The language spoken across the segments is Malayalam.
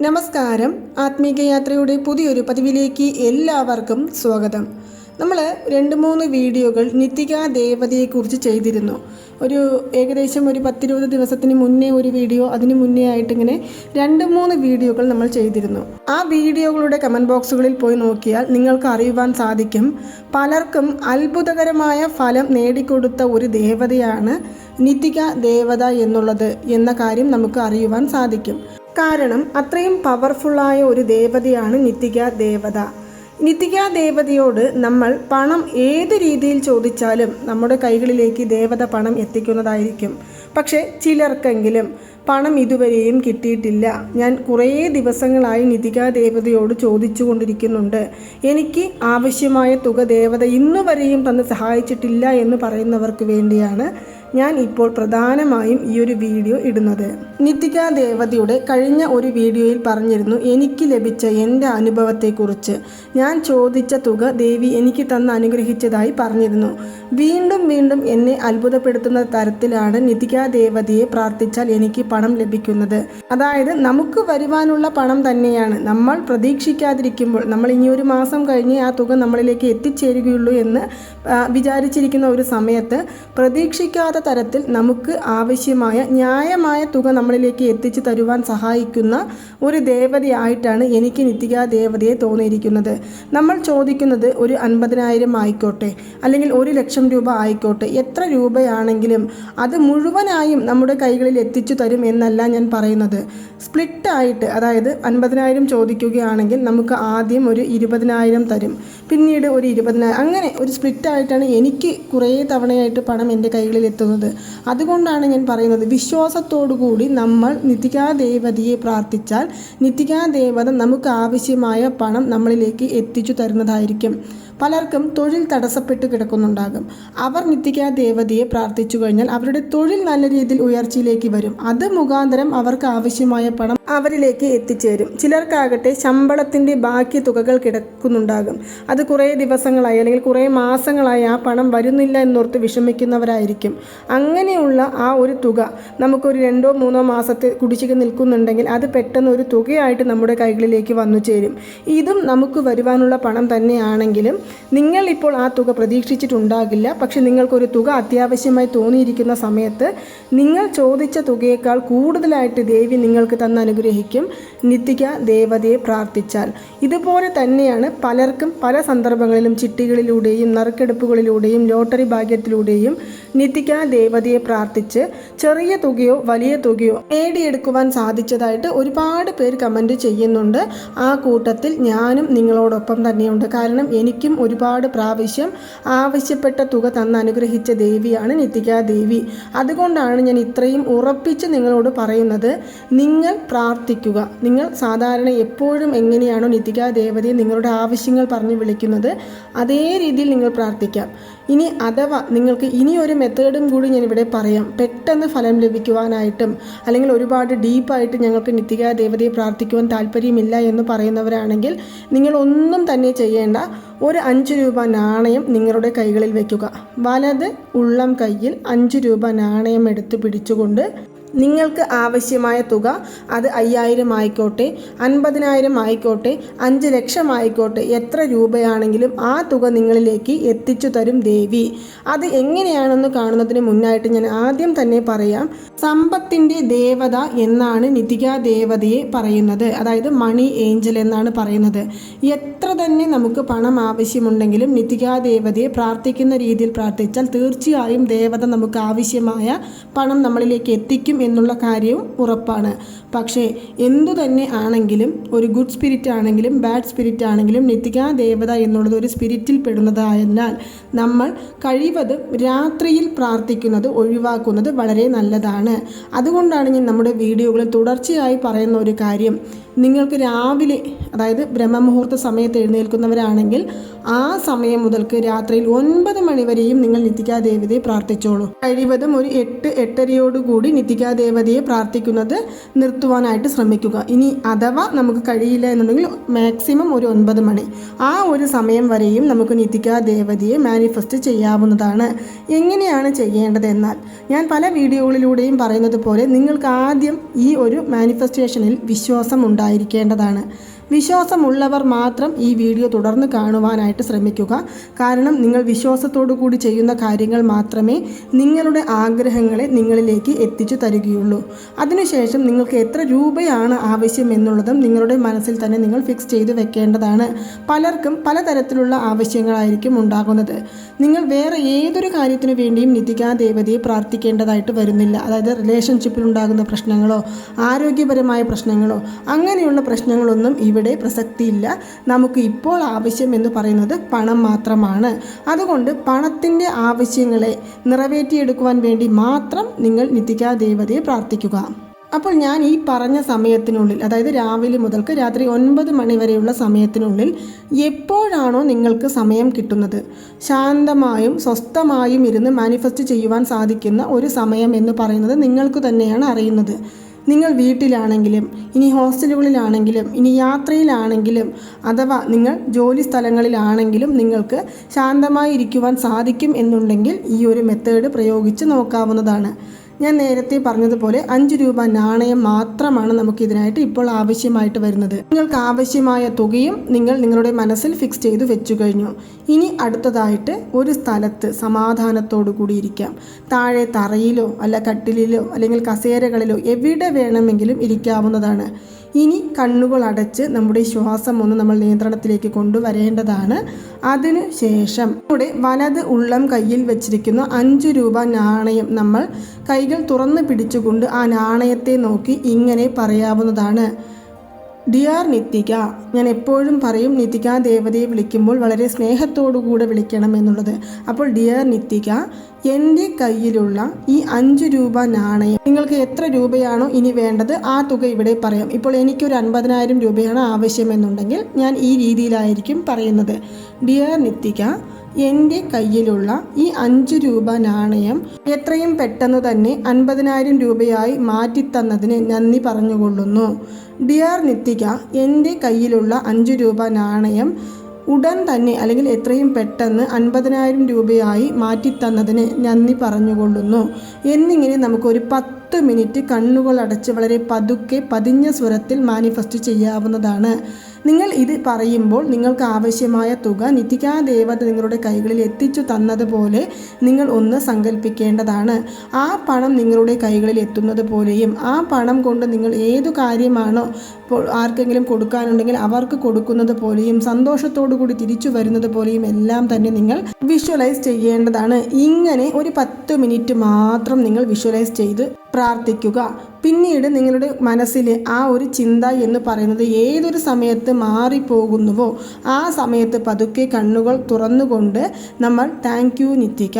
നമസ്കാരം. ആത്മീകയാത്രയുടെ പുതിയൊരു പതിവിലേക്ക് എല്ലാവർക്കും സ്വാഗതം. നമ്മൾ രണ്ട് മൂന്ന് വീഡിയോകൾ നിത്തിക ദേവതയെക്കുറിച്ച് ചെയ്തിരുന്നു. ഒരു ഏകദേശം ഒരു പത്തിരുപത് ദിവസത്തിന് മുന്നേ ഒരു വീഡിയോ അതിന് മുന്നേ ആയിട്ട് ഇങ്ങനെ രണ്ട് മൂന്ന് വീഡിയോകൾ നമ്മൾ ചെയ്തിരുന്നു. ആ വീഡിയോകളുടെ കമന്റ് ബോക്സുകളിൽ പോയി നോക്കിയാൽ നിങ്ങൾക്ക് അറിയുവാൻ സാധിക്കും. പലർക്കും അത്ഭുതകരമായ ഫലം നേടിക്കൊടുത്ത ഒരു ദേവതയാണ് നിത്തിക ദേവത എന്നുള്ളത് എന്ന കാര്യം നമുക്ക് അറിയുവാൻ സാധിക്കും. കാരണം അത്രയും പവർഫുള്ളായ ഒരു ദേവതയാണ് നിത്തിക ദേവത. നിത്തിക ദേവതയോട് നമ്മൾ പണം ഏത് രീതിയിൽ ചോദിച്ചാലും നമ്മുടെ കൈകളിലേക്ക് ദേവത പണം എത്തിക്കുന്നതായിരിക്കും. പക്ഷേ ചിലർക്കെങ്കിലും പണം ഇതുവരെയും കിട്ടിയിട്ടില്ല. ഞാൻ കുറേ ദിവസങ്ങളായി നിതിക ദേവതയോട് ചോദിച്ചു കൊണ്ടിരിക്കുന്നുണ്ട് എനിക്ക് ആവശ്യമായ തുക ദേവത ഇന്നുവരെയും തന്ന് സഹായിച്ചിട്ടില്ല എന്ന് പറയുന്നവർക്ക് വേണ്ടിയാണ് ഞാൻ ഇപ്പോൾ പ്രധാനമായും ഈ ഒരു വീഡിയോ ഇടുന്നത്. നിതിക ദേവതയുടെ കഴിഞ്ഞ ഒരു വീഡിയോയിൽ പറഞ്ഞിരുന്നു എനിക്ക് ലഭിച്ച എന്റെ അനുഭവത്തെക്കുറിച്ച്. ഞാൻ ചോദിച്ച തുക ദേവി എനിക്ക് തന്ന് അനുഗ്രഹിച്ചതായി പറഞ്ഞിരുന്നു. വീണ്ടും വീണ്ടും എന്നെ അത്ഭുതപ്പെടുത്തുന്ന തരത്തിലാണ് നിതിക ദേവതയെ പ്രാർത്ഥിച്ചാൽ എനിക്ക് പണം ലഭിക്കുന്നത്. അതായത് നമുക്ക് വരുവാനുള്ള പണം തന്നെയാണ്. നമ്മൾ പ്രതീക്ഷിക്കാതിരിക്കുമ്പോൾ നമ്മൾ ഇനി ഒരു മാസം കഴിഞ്ഞ് ആ തുക നമ്മളിലേക്ക് എത്തിച്ചേരുകയുള്ളൂ എന്ന് വിചാരിച്ചിരിക്കുന്ന ഒരു സമയത്ത് പ്രതീക്ഷിക്കാത്ത തരത്തിൽ നമുക്ക് ആവശ്യമായ ന്യായമായ തുക നമ്മളിലേക്ക് എത്തിച്ചു തരുവാൻ സഹായിക്കുന്ന ഒരു ദേവതയായിട്ടാണ് എനിക്ക് നിത്യ ദേവതയെ തോന്നിയിരിക്കുന്നത്. നമ്മൾ ചോദിക്കുന്നത് ഒരു അൻപതിനായിരം ആയിക്കോട്ടെ അല്ലെങ്കിൽ ഒരു ലക്ഷം രൂപ ആയിക്കോട്ടെ എത്ര രൂപയാണെങ്കിലും അത് മുഴുവനായും നമ്മുടെ കൈകളിൽ എത്തിച്ചു തരും എന്നല്ല ഞാൻ പറയുന്നത്. സ്പ്ലിറ്റായിട്ട് അതായത് അൻപതിനായിരം ചോദിക്കുകയാണെങ്കിൽ നമുക്ക് ആദ്യം ഒരു ഇരുപതിനായിരം തരും പിന്നീട് ഒരു ഇരുപതിനായിരം അങ്ങനെ ഒരു സ്പ്ലിറ്റായിട്ടാണ് എനിക്ക് കുറേ തവണയായിട്ട് പണം എന്റെ കൈകളിൽ എത്തുന്നത്. അതുകൊണ്ടാണ് ഞാൻ പറയുന്നത് വിശ്വാസത്തോടു കൂടി നമ്മൾ നിതികാ ദേവതയെ പ്രാർത്ഥിച്ചാൽ നിതികാ ദേവത നമുക്ക് ആവശ്യമായ പണം നമ്മളിലേക്ക് എത്തിച്ചു തരുന്നതായിരിക്കും. പലർക്കും തൊഴിൽ തടസ്സപ്പെട്ടു കിടക്കുന്നുണ്ടാകും. അവർ നിത്യക ദേവതയെ പ്രാർത്ഥിച്ചു കഴിഞ്ഞാൽ അവരുടെ തൊഴിൽ നല്ല രീതിയിൽ ഉയർച്ചയിലേക്ക് വരും. അത് മുഖാന്തരം അവർക്ക് ആവശ്യമായ പണം അവരിലേക്ക് എത്തിച്ചേരും. ചിലർക്കാകട്ടെ ശമ്പളത്തിന്റെ ബാക്കി തുകകൾ കിടക്കുന്നുണ്ടാകും. അത് കുറേ ദിവസങ്ങളായി അല്ലെങ്കിൽ കുറേ മാസങ്ങളായി ആ പണം വരുന്നില്ല എന്നോർത്ത് വിഷമിക്കുന്നവരായിരിക്കും. അങ്ങനെയുള്ള ആ ഒരു തുക നമുക്കൊരു രണ്ടോ മൂന്നോ മാസത്തെ കുടിശ്ശിക നിൽക്കുന്നുണ്ടെങ്കിൽ അത് പെട്ടെന്ന് ഒരു തുകയായിട്ട് നമ്മുടെ കൈകളിലേക്ക് വന്നു ചേരും. ഇതും നമുക്ക് വരുവാനുള്ള പണം തന്നെയാണെങ്കിലും നിങ്ങൾ ഇപ്പോൾ ആ തുക പ്രതീക്ഷിച്ചിട്ടുണ്ടാകില്ല. പക്ഷെ നിങ്ങൾക്കൊരു തുക അത്യാവശ്യമായി തോന്നിയിരിക്കുന്ന സമയത്ത് നിങ്ങൾ ചോദിച്ച തുകയേക്കാൾ കൂടുതലായിട്ട് ദേവി നിങ്ങൾക്ക് തന്ന് അനുഗ്രഹിക്കും. നിത്യിക ദേവതയെ പ്രാർത്ഥിച്ചാൽ. ഇതുപോലെ തന്നെയാണ് പലർക്കും പല സന്ദർഭങ്ങളിലും ചിട്ടികളിലൂടെയും നറുക്കെടുപ്പുകളിലൂടെയും ലോട്ടറി ഭാഗ്യത്തിലൂടെയും നിത്യിക ദേവതയെ പ്രാർത്ഥിച്ച് ചെറിയ തുകയോ വലിയ തുകയോ നേടിയെടുക്കുവാൻ സാധിച്ചതായിട്ട് ഒരുപാട് പേര് കമന്റ് ചെയ്യുന്നുണ്ട്. ആ കൂട്ടത്തിൽ ഞാനും നിങ്ങളോടൊപ്പം തന്നെയുണ്ട്. കാരണം എനിക്കും ഒരുപാട് പ്രാവശ്യം ആവശ്യപ്പെട്ട തുക തന്ന് അനുഗ്രഹിച്ച ദേവിയാണ് നിത്തിക ദേവി. അതുകൊണ്ടാണ് ഞാൻ ഇത്രയും ഉറപ്പിച്ച് നിങ്ങളോട് പറയുന്നത് നിങ്ങൾ പ്രാർത്ഥിക്കുക. നിങ്ങൾ സാധാരണ എപ്പോഴും എങ്ങനെയാണോ നിത്തിക ദേവതയെ നിങ്ങളുടെ ആവശ്യങ്ങൾ പറഞ്ഞ് വിളിക്കുന്നത് അതേ രീതിയിൽ നിങ്ങൾ പ്രാർത്ഥിക്കാം. ഇനി അഥവാ നിങ്ങൾക്ക് ഇനി ഒരു മെത്തേഡും കൂടി ഞാൻ ഇവിടെ പറയാം. പെട്ടെന്ന് ഫലം ലഭിക്കുവാനായിട്ടും അല്ലെങ്കിൽ ഒരുപാട് ഡീപ്പായിട്ട് ഞങ്ങൾക്ക് നിത്യ ദേവതയെ പ്രാർത്ഥിക്കുവാൻ താല്പര്യമില്ല എന്ന് പറയുന്നവരാണെങ്കിൽ നിങ്ങൾ ഒന്നും തന്നെ ചെയ്യേണ്ട ഒരു അഞ്ച് രൂപ നാണയം നിങ്ങളുടെ കൈകളിൽ വയ്ക്കുക വലത് ഉള്ളം കയ്യിൽ അഞ്ച് രൂപ നാണയം എടുത്ത് പിടിച്ചുകൊണ്ട് നിങ്ങൾക്ക് ആവശ്യമായ തുക അത് അയ്യായിരം ആയിക്കോട്ടെ അൻപതിനായിരം ആയിക്കോട്ടെ അഞ്ച് ലക്ഷം ആയിക്കോട്ടെ എത്ര രൂപയാണെങ്കിലും ആ തുക നിങ്ങളിലേക്ക് എത്തിച്ചു തരും ദേവി. അത് എങ്ങനെയാണെന്ന് കാണുന്നതിന് മുന്നായിട്ട് ഞാൻ ആദ്യം തന്നെ പറയാം. സമ്പത്തിന്റെ ദേവത എന്നാണ് നിതിക ദേവതയെ പറയുന്നത്. അതായത് മണി ഏഞ്ചൽ എന്നാണ് പറയുന്നത്. എത്ര തന്നെ നമുക്ക് പണം ആവശ്യമുണ്ടെങ്കിലും നിതിക ദേവതയെ പ്രാർത്ഥിക്കുന്ന രീതിയിൽ പ്രാർത്ഥിച്ചാൽ തീർച്ചയായും ദേവത നമുക്ക് ആവശ്യമായ പണം നമ്മളിലേക്ക് എത്തിക്കും എന്നുള്ള കാര്യവും ഉറപ്പാണ്. പക്ഷേ എന്തു തന്നെ ആണെങ്കിലും ഒരു ഗുഡ് സ്പിരിറ്റ് ആണെങ്കിലും ബാഡ് സ്പിരിറ്റ് ആണെങ്കിലും നിത്യാ ദേവത എന്നുള്ളത് ഒരു സ്പിരിറ്റിൽ പെടുന്നതായതിനാൽ നമ്മൾ കഴിവതും രാത്രിയിൽ പ്രാർത്ഥിക്കുന്നത് ഒഴിവാക്കുന്നത് വളരെ നല്ലതാണ്. അതുകൊണ്ടാണ് ഞാൻ നമ്മുടെ വീഡിയോകളിൽ തുടർച്ചയായി പറയുന്ന ഒരു കാര്യം. നിങ്ങൾക്ക് രാവിലെ അതായത് ബ്രഹ്മമുഹൂർത്ത സമയത്ത് എഴുന്നേൽക്കുന്നവരാണെങ്കിൽ ആ സമയം മുതൽക്ക് രാത്രിയിൽ ഒൻപത് മണിവരെയും നിങ്ങൾ നിത്തിക ദേവതയെ പ്രാർത്ഥിച്ചോളൂ. കഴിവതും ഒരു എട്ട് എട്ടരയോടുകൂടി നിത്യാ ദേവതയെ പ്രാർത്ഥിക്കുന്നത് നിർത്തുവാനായിട്ട് ശ്രമിക്കുക. ഇനി അഥവാ നമുക്ക് കഴിയില്ല എന്നുണ്ടെങ്കിൽ മാക്സിമം ഒരു ഒൻപത് മണി. ആ ഒരു സമയം വരെയും നമുക്ക് നിതിക ദേവതയെ മാനിഫെസ്റ്റ് ചെയ്യാവുന്നതാണ്. എങ്ങനെയാണ് ചെയ്യേണ്ടത് എന്നാൽ ഞാൻ പല വീഡിയോകളിലൂടെയും പറയുന്നത് പോലെ നിങ്ങൾക്ക് ആദ്യം ഈ ഒരു മാനിഫെസ്റ്റേഷനിൽ വിശ്വാസം ഉണ്ടായിരിക്കേണ്ടതാണ്. വിശ്വാസമുള്ളവർ മാത്രം ഈ വീഡിയോ തുടർന്ന് കാണുവാനായിട്ട് ശ്രമിക്കുക. കാരണം നിങ്ങൾ വിശ്വാസത്തോടു കൂടി ചെയ്യുന്ന കാര്യങ്ങൾ മാത്രമേ നിങ്ങളുടെ ആഗ്രഹങ്ങളെ നിങ്ങളിലേക്ക് എത്തിച്ചു തരികയുള്ളൂ. അതിനുശേഷം നിങ്ങൾക്ക് എത്ര രൂപയാണ് ആവശ്യം എന്നുള്ളതും നിങ്ങളുടെ മനസ്സിൽ തന്നെ നിങ്ങൾ ഫിക്സ് ചെയ്ത് വെക്കേണ്ടതാണ്. പലർക്കും പലതരത്തിലുള്ള ആവശ്യങ്ങളായിരിക്കും ഉണ്ടാകുന്നത്. നിങ്ങൾ വേറെ ഏതൊരു കാര്യത്തിനു വേണ്ടിയും നിതികാ ദേവതയെ പ്രാർത്ഥിക്കേണ്ടതായിട്ട് വരുന്നില്ല. അതായത് റിലേഷൻഷിപ്പിൽ ഉണ്ടാകുന്ന പ്രശ്നങ്ങളോ ആരോഗ്യപരമായ പ്രശ്നങ്ങളോ അങ്ങനെയുള്ള പ്രശ്നങ്ങളൊന്നും ഇവിടെ പ്രസക്തിയില്ല. നമുക്ക് ഇപ്പോൾ ആവശ്യം എന്ന് പറയുന്നത് പണം മാത്രമാണ്. അതുകൊണ്ട് പണത്തിന്റെ ആവശ്യങ്ങളെ നിറവേറ്റിയെടുക്കുവാൻ വേണ്ടി മാത്രം നിങ്ങൾ നിതികാ ദേവതയെ പ്രാർത്ഥിക്കുക. അപ്പോൾ ഞാൻ ഈ പറഞ്ഞ സമയത്തിനുള്ളിൽ അതായത് രാവിലെ മുതൽക്ക് രാത്രി ഒൻപത് മണി വരെയുള്ള സമയത്തിനുള്ളിൽ എപ്പോഴാണോ നിങ്ങൾക്ക് സമയം കിട്ടുന്നത്? ശാന്തമായും സ്വസ്ഥമായും ഇരുന്ന് മാനിഫെസ്റ്റ് ചെയ്യുവാൻ സാധിക്കുന്ന ഒരു സമയം എന്ന് പറയുന്നത് നിങ്ങൾക്ക് തന്നെയാണ് അറിയുന്നത്. നിങ്ങൾ വീട്ടിലാണെങ്കിലും ഇനി ഹോസ്റ്റലുകളിലാണെങ്കിലും ഇനി യാത്രയിലാണെങ്കിലും അഥവാ നിങ്ങൾ ജോലി സ്ഥലങ്ങളിലാണെങ്കിലും നിങ്ങൾക്ക് ശാന്തമായി ഇരിക്കുവാൻ സാധിക്കും എന്നുണ്ടെങ്കിൽ ഈ ഒരു മെത്തേഡ് പ്രയോഗിച്ച് നോക്കാവുന്നതാണ്. ഞാൻ നേരത്തെ പറഞ്ഞതുപോലെ അഞ്ച് രൂപ നാണയം മാത്രമാണ് നമുക്ക് ഇതിനായിട്ട് ഇപ്പോൾ ആവശ്യമായിട്ട് വരുന്നത്. നിങ്ങൾക്ക് ആവശ്യമായ തുകയും നിങ്ങൾ നിങ്ങളുടെ മനസ്സിൽ ഫിക്സ് ചെയ്തു വെച്ചു കഴിഞ്ഞു. ഇനി അടുത്തതായിട്ട് ഒരു സ്ഥലത്ത് സമാധാനത്തോടു കൂടിയിരിക്കാം താഴെ തറയിലോ അല്ല കട്ടിലിലോ അല്ലെങ്കിൽ കസേരകളിലോ എവിടെ വേണമെങ്കിലും ഇരിക്കാവുന്നതാണ്. ഇനി കണ്ണുകൾ അടച്ച് നമ്മുടെ ശ്വാസം ഒന്ന് നമ്മൾ നിയന്ത്രണത്തിലേക്ക് കൊണ്ടുവരേണ്ടതാണ്. അതിനു ശേഷം നമ്മുടെ വലത് ഉള്ളം കയ്യിൽ വെച്ചിരിക്കുന്ന അഞ്ച് രൂപ നാണയം നമ്മൾ കൈകൾ തുറന്ന് പിടിച്ചുകൊണ്ട് ആ നാണയത്തെ നോക്കി ഇങ്ങനെ പറയാവുന്നതാണ്. ഡിയർ നിത്തിക. ഞാൻ എപ്പോഴും പറയും നിത്തിക ദേവതയെ വിളിക്കുമ്പോൾ വളരെ സ്നേഹത്തോടുകൂടെ വിളിക്കണം എന്നുള്ളത്. അപ്പോൾ ഡിയർ നിത്തിക എന്റെ കയ്യിലുള്ള ഈ അഞ്ച് രൂപ നാണയം നിങ്ങൾക്ക് എത്ര രൂപയാണോ ഇനി വേണ്ടത് ആ തുക ഇവിടെ പറയാം. ഇപ്പോൾ എനിക്കൊരു അൻപതിനായിരം രൂപയാണ് ആവശ്യമെന്നുണ്ടെങ്കിൽ ഞാൻ ഈ രീതിയിലായിരിക്കും പറയുന്നത്. ഡിയർ നിത്തിക എന്റെ കയ്യിലുള്ള ഈ അഞ്ച് രൂപ നാണയം എത്രയും പെട്ടെന്ന് തന്നെ അൻപതിനായിരം രൂപയായി മാറ്റിത്തന്നതിന് നന്ദി പറഞ്ഞുകൊള്ളുന്നു. ഡിയർ നിത്തിക എന്റെ കയ്യിലുള്ള അഞ്ച് രൂപ നാണയം ഉടൻ തന്നെ അല്ലെങ്കിൽ എത്രയും പെട്ടെന്ന് അൻപതിനായിരം രൂപയായി മാറ്റിത്തന്നതിന് നന്ദി പറഞ്ഞുകൊള്ളുന്നു. എന്നിങ്ങനെ നമുക്കൊരു പത്ത് മിനിറ്റ് കണ്ണുകൾ അടച്ച് വളരെ പതുക്കെ പതിഞ്ഞ സ്വരത്തിൽ മാനിഫെസ്റ്റ് ചെയ്യാവുന്നതാണ്. നിങ്ങൾ ഇത് പറയുമ്പോൾ നിങ്ങൾക്ക് ആവശ്യമായ തുക നിത്യകാ ദേവത നിങ്ങളുടെ കൈകളിൽ എത്തിച്ചു തന്നതുപോലെ നിങ്ങൾ ഒന്ന് സങ്കല്പിക്കേണ്ടതാണ് ആ പണം നിങ്ങളുടെ കൈകളിൽ എത്തുന്നത് പോലെയും ആ പണം കൊണ്ട് നിങ്ങൾ ഏതു കാര്യമാണോ ആർക്കെങ്കിലും കൊടുക്കാനുണ്ടെങ്കിൽ അവർക്ക് കൊടുക്കുന്നത് പോലെയും സന്തോഷത്തോടു കൂടി തിരിച്ചു വരുന്നത് പോലെയും എല്ലാം തന്നെ നിങ്ങൾ വിഷ്വലൈസ് ചെയ്യേണ്ടതാണ്. ഇങ്ങനെ ഒരു പത്ത് മിനിറ്റ് മാത്രം നിങ്ങൾ വിഷ്വലൈസ് ചെയ്ത് പ്രാർത്ഥിക്കുക. പിന്നീട് നിങ്ങളുടെ മനസ്സിലെ ആ ഒരു ചിന്ത എന്ന് പറയുന്നത് ഏതൊരു സമയത്ത് മാറിപ്പോകുന്നുവോ ആ സമയത്ത് പതുക്കെ കണ്ണുകൾ തുറന്നുകൊണ്ട് നമ്മൾ thank you Nithika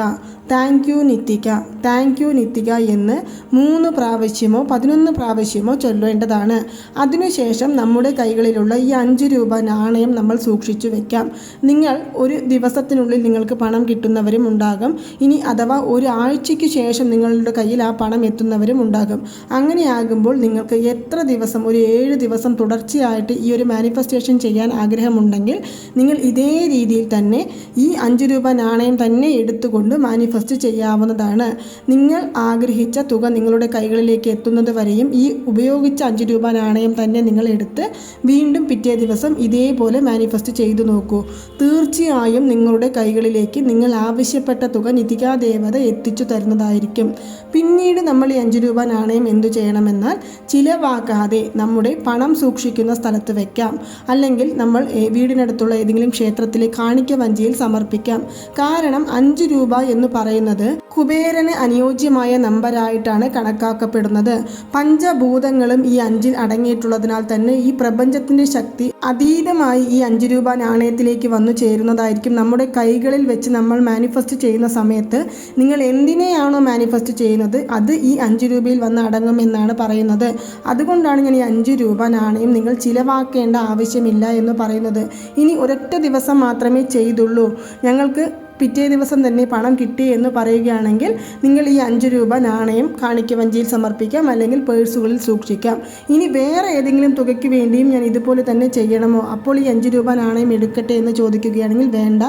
thank you Nithika thank you Nithika എന്ന് മൂന്ന് പ്രാവശ്യമോ പതിനൊന്ന് പ്രാവശ്യമോ ചൊല്ലേണ്ടതാണ്. അതിനുശേഷം നമ്മുടെ കൈകളിലുള്ള ഈ അഞ്ച് രൂപ നാണയം നമ്മൾ സൂക്ഷിച്ചു വെക്കാം. നിങ്ങൾ ഒരു ദിവസത്തിനുള്ളിൽ നിങ്ങൾക്ക് പണം കിട്ടുന്നവരും ഉണ്ടാകും. ഇനി അഥവാ ഒരാഴ്ചയ്ക്ക് ശേഷം നിങ്ങളുടെ കയ്യിൽ ആ പണം എത്തുന്നവരും ഉണ്ടാകും. അങ്ങനെയാകുമ്പോൾ നിങ്ങൾക്ക് എത്ര ദിവസം ഒരു ഏഴ് ദിവസം തുടർച്ചയായിട്ട് ഈ ഒരു മാനിഫെസ്റ്റേഷൻ ചെയ്യാൻ ആഗ്രഹമുണ്ടെങ്കിൽ നിങ്ങൾ ഇതേ രീതിയിൽ തന്നെ ഈ അഞ്ച് രൂപ നാണയം തന്നെ എടുത്തുകൊണ്ട് മാനിഫെസ്റ്റ് ചെയ്യാവുന്നതാണ്. നിങ്ങൾ ആഗ്രഹിച്ച തുക നിങ്ങളുടെ കൈകളിലേക്ക് എത്തുന്നത് വരെയും ഈ ഉപയോഗിച്ച അഞ്ച് രൂപ നാണയം തന്നെ നിങ്ങൾ എടുത്ത് വീണ്ടും പിറ്റേ ദിവസം ഇതേപോലെ മാനിഫെസ്റ്റ് ചെയ്തു നോക്കൂ. തീർച്ചയായും നിങ്ങളുടെ കൈകളിലേക്ക് നിങ്ങൾ ആവശ്യപ്പെട്ട തുക നിതികാ ദേവത എത്തിച്ചു തരുന്നതായിരിക്കും. പിന്നീട് നമ്മൾ ഈ അഞ്ച് രൂപ നാണയം എന്തു ചെയ്യണമെന്നാൽ ചിലവാക്കാതെ നമ്മുടെ പണം സൂക്ഷിക്കുന്ന സ്ഥലത്ത് വെക്കാം. അല്ലെങ്കിൽ നമ്മൾ വീടിനടുത്തുള്ള ഏതെങ്കിലും ക്ഷേത്രത്തിലെ കാണിക്ക വഞ്ചിയിൽ സമർപ്പിക്കാം. കാരണം അഞ്ച് രൂപ എന്ന് പറയുന്നത് കുബേരന് അനുയോജ്യമായ നമ്പറായിട്ടാണ് കണക്കാക്കപ്പെടുന്നത്. പഞ്ചഭൂതങ്ങളും ഈ അഞ്ചിൽ അടങ്ങിയിട്ടുള്ളതിനാൽ തന്നെ ഈ പ്രപഞ്ചത്തിന്റെ ശക്തി അതീതമായി ഈ അഞ്ച് രൂപ നാണയത്തിലേക്ക് വന്നു ചേരുന്നതായിരിക്കും നമ്മുടെ കൈകളിൽ വെച്ച് നമ്മൾ മാനിഫെസ്റ്റ് ചെയ്യുന്ന സമയത്ത്. നിങ്ങൾ എന്തിനെയാണോ മാനിഫെസ്റ്റ് ചെയ്യുന്നത് അത് ഈ അഞ്ച് രൂപയിൽ വന്ന് അടങ്ങുമെന്നാണ് പറയുന്നത്. അതുകൊണ്ടാണ് ഞാൻ ഈ അഞ്ച് രൂപ നാണയം നിങ്ങൾ ചിലവാക്കേണ്ട ആവശ്യമില്ല എന്ന് പറയുന്നത്. ഇനി ഒരൊറ്റ ദിവസം മാത്രമേ ചെയ്തുള്ളൂ. ഞങ്ങൾക്ക് പിറ്റേ ദിവസം തന്നെ പണം കിട്ടി എന്ന് പറയുകയാണെങ്കിൽ നിങ്ങൾ ഈ അഞ്ച് രൂപ നാണയം കാണിക്കവഞ്ചിയിൽ സമർപ്പിക്കാം അല്ലെങ്കിൽ പേഴ്സുകളിൽ സൂക്ഷിക്കാം. ഇനി വേറെ ഏതെങ്കിലും തുകയ്ക്ക് വേണ്ടിയും ഞാൻ ഇതുപോലെ തന്നെ ചെയ്യണമോ? അപ്പോൾ ഈ അഞ്ച് രൂപ നാണയം എടുക്കട്ടെ എന്ന് ചോദിക്കുകയാണെങ്കിൽ വേണ്ട.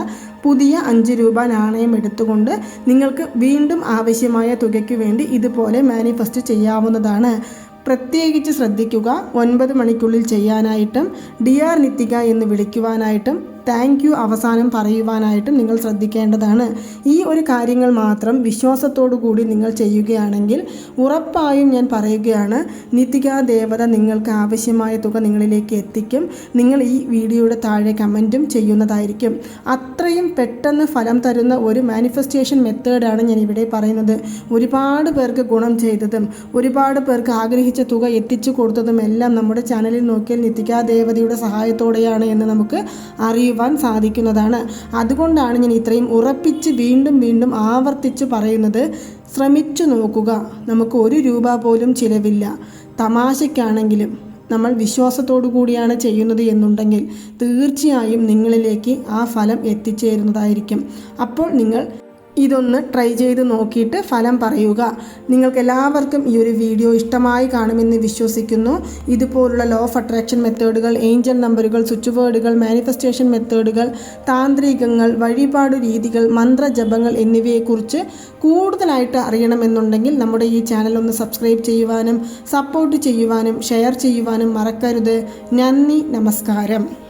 പുതിയ അഞ്ച് രൂപ നാണയം എടുത്തുകൊണ്ട് നിങ്ങൾക്ക് വീണ്ടും ആവശ്യമായ തുകയ്ക്ക് വേണ്ടി ഇതുപോലെ മാനിഫെസ്റ്റ് ചെയ്യാവുന്നതാണ്. പ്രത്യേകിച്ച് ശ്രദ്ധിക്കുക. ഒൻപത് മണിക്കുള്ളിൽ ചെയ്യാനായിട്ടും ഡി ആർ നിത്തിക എന്ന് വിളിക്കുവാനായിട്ടും താങ്ക് യു അവസാനം പറയുവാനായിട്ടും നിങ്ങൾ ശ്രദ്ധിക്കേണ്ടതാണ്. ഈ ഒരു കാര്യങ്ങൾ മാത്രം വിശ്വാസത്തോടു കൂടി നിങ്ങൾ ചെയ്യുകയാണെങ്കിൽ ഉറപ്പായും ഞാൻ പറയുകയാണ് നിതികാ ദേവത നിങ്ങൾക്ക് ആവശ്യമായ തുക നിങ്ങളിലേക്ക് എത്തിക്കും. നിങ്ങൾ ഈ വീഡിയോയുടെ താഴെ കമന്റും ചെയ്യുന്നതായിരിക്കും. അത്രയും പെട്ടെന്ന് ഫലം തരുന്ന ഒരു മാനിഫെസ്റ്റേഷൻ മെത്തേഡാണ് ഞാൻ ഇവിടെ പറയുന്നത്. ഒരുപാട് പേർക്ക് ഗുണം ചെയ്തതും ഒരുപാട് പേർക്ക് ആഗ്രഹിച്ച തുക എത്തിച്ചു കൊടുത്തതും എല്ലാം നമ്മുടെ ചാനലിൽ നോക്കിയാൽ നിതികാ ദേവതയുടെ സഹായത്തോടെയാണ് എന്ന് നമുക്ക് അറിയുവാൻ സാധിക്കുന്നതാണ്. അതുകൊണ്ടാണ് ഞാൻ ഇത്രയും ഉറപ്പിച്ച് വീണ്ടും വീണ്ടും ആവർത്തിച്ച് പറയുന്നത് ശ്രമിച്ചു നോക്കുക. നമുക്ക് ഒരു രൂപ പോലും ചിലവില്ല. തമാശയ്ക്കാണെങ്കിലും നമ്മൾ വിശ്വാസത്തോടു കൂടിയാണ് ചെയ്യുന്നത് എന്നുണ്ടെങ്കിൽ തീർച്ചയായും നിങ്ങളിലേക്ക് ആ ഫലം എത്തിച്ചേരുന്നതായിരിക്കും. അപ്പോൾ നിങ്ങൾ ഇതൊന്ന് ട്രൈ ചെയ്ത് നോക്കിയിട്ട് ഫലം പറയുക. നിങ്ങൾക്ക് എല്ലാവർക്കും ഈ ഒരു വീഡിയോ ഇഷ്ടമായി കാണുമെന്ന് വിശ്വസിക്കുന്നു. ഇതുപോലുള്ള ലോ ഓഫ് അട്രാക്ഷൻ മെത്തേഡുകൾ ഏഞ്ചൽ നമ്പറുകൾ സ്വിച്ച് വേർഡുകൾ മാനിഫെസ്റ്റേഷൻ മെത്തേഡുകൾ താന്ത്രികങ്ങൾ വഴിപാട് രീതികൾ മന്ത്രജപങ്ങൾ എന്നിവയെക്കുറിച്ച് കൂടുതലായിട്ട് അറിയണമെന്നുണ്ടെങ്കിൽ നമ്മുടെ ഈ ചാനൽ ഒന്ന് സബ്സ്ക്രൈബ് ചെയ്യുവാനും സപ്പോർട്ട് ചെയ്യുവാനും ഷെയർ ചെയ്യുവാനും മറക്കരുത്. നന്ദി നമസ്കാരം.